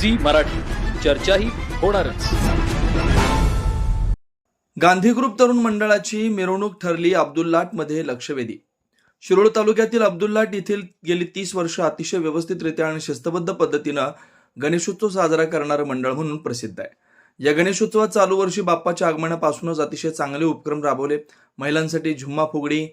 Zee Marathi. चर्चाही होणारच. Gandhi group तरुण मंडळाची मिरवणूक ठरली अब्दुल्लाटमध्ये लक्षवेधी. शिरोळ तालुक्यातील अब्दुल्लाट येथील गेली तीस वर्ष अतिशय व्यवस्थितरित्या आणि शिस्तबद्ध पद्धतीनं गणेशोत्सव साजरा करणारं मंडळ म्हणून प्रसिद्ध आहे. या गणेशोत्सवात चालू वर्षी बाप्पाच्या आगमनापासूनच अतिशय चांगले उपक्रम राबवले. महिलांसाठी झुम्मा फुगडी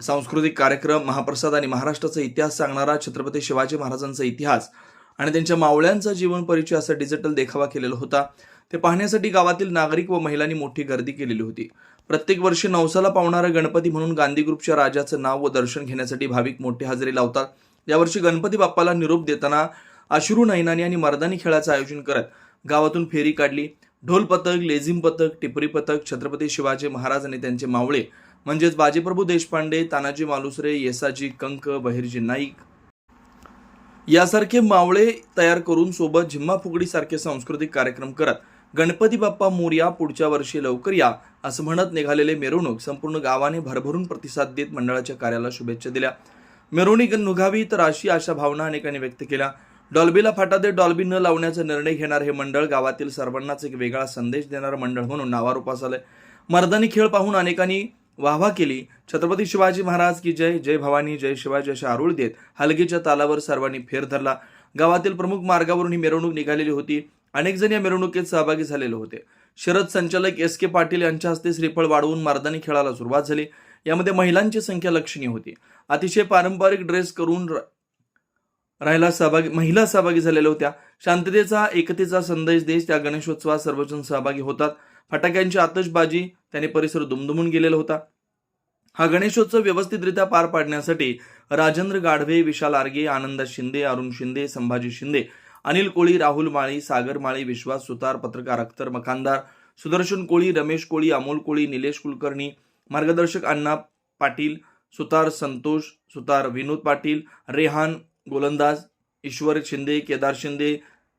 सांस्कृतिक कार्यक्रम महाप्रसाद आणि महाराष्ट्राचा इतिहास सांगणारा छत्रपती शिवाजी महाराजांचा इतिहास आणि त्यांच्या मावळ्यांचा जीवन परिचय असा डिजिटल देखावा केलेला होता. ते पाहण्यासाठी गावातील नागरिक व महिलांनी मोठी गर्दी केलेली होती. प्रत्येक वर्षी नवसाला पावणारा गणपती म्हणून गांधी ग्रुपच्या राजाचं नाव व दर्शन घेण्यासाठी भाविक मोठी हजेरी लावतात. यावर्षी गणपती बाप्पाला निरोप देताना अश्रू नैनानी आणि मर्दानी खेळाचं आयोजन करत गावातून फेरी काढली. ढोल पथक लेझिम पथक टिपरी पथक छत्रपती शिवाजी महाराज आणि त्यांचे मावळे म्हणजेच बाजीप्रभू देशपांडे तानाजी मालुसरे येसाजी कंक बहिर्जी नाईक यासारखे मावळे तयार करून सोबत झिम्मा फुगडीसारखे सांस्कृतिक कार्यक्रम करत गणपती बाप्पा मोर्या पुढच्या वर्षी लवकर या असं म्हणत निघालेले मिरवणूक संपूर्ण गावाने भरभरून प्रतिसाद देत मंडळाच्या कार्याला शुभेच्छा दिल्या. मिरवणूक नुघावी तर अशी अशा भावना अनेकांनी व्यक्त केल्या. डॉल्बीला फाटा दे डॉल्बी न लावण्याचा निर्णय घेणार हे मंडळ गावातील सर्वांनाच एक वेगळा संदेश देणारं मंडळ म्हणून नावारूपास आलंय. मर्दानी खेळ पाहून अनेकांनी वाहवा केली. छत्रपती शिवाजी महाराज की जय जय भवानी जय शिवाजी अशा आरुळ देत हलगीच्या तालावर सर्वांनी फेर धरला. गावातील प्रमुख मार्गावरून ही मिरवणूक निघालेली होती. अनेक जण या मिरवणुकीत सहभागी झालेले होते. शरद संचालक एस के पाटील यांच्या हस्ते श्रीफळ वाढवून मर्दानी खेळाला सुरुवात झाली. यामध्ये महिलांची संख्या लक्षणीय होती. अतिशय पारंपरिक ड्रेस करून र- राहायला सहभागी महिला सहभागी झालेल्या होत्या. शांततेचा एकतेचा संदेश देश त्या गणेशोत्सवात सर्वजण सहभागी होतात. फटाक्यांची आतषबाजी त्याने परिसर दुमदुमून गेलेला होता. हा गणेशोत्सव व्यवस्थितरित्या पार पाडण्यासाठी राजेंद्र गाढवे विशाल आर्गे आनंदा शिंदे अरुण शिंदे संभाजी शिंदे अनिल कोळी राहुल माळी सागर माळी विश्वास सुतार पत्रकार अख्तर मकानदार सुदर्शन कोळी रमेश कोळी अमोल कोळी निलेश कुलकर्णी मार्गदर्शक अण्णा पाटील सुतार संतोष सुतार विनोद पाटील रेहान गोलंदाज ईश्वर शिंदे केदार शिंदे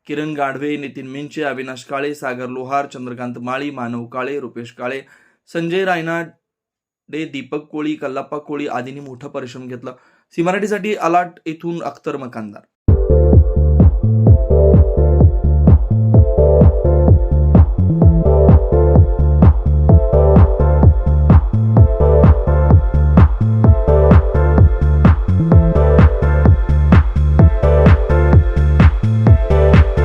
किरण गाढवे नितीन मिंचे अविनाश काळे सागर लोहार चंद्रकांत माळी मानव काळे रुपेश काळे संजय रायना डे दीपक कोळी कल्लाप्पा कोळी आदींनी मोठा परिश्रम घेतला. सी मराठीसाठी अलाट येथून अख्तर मकानदार.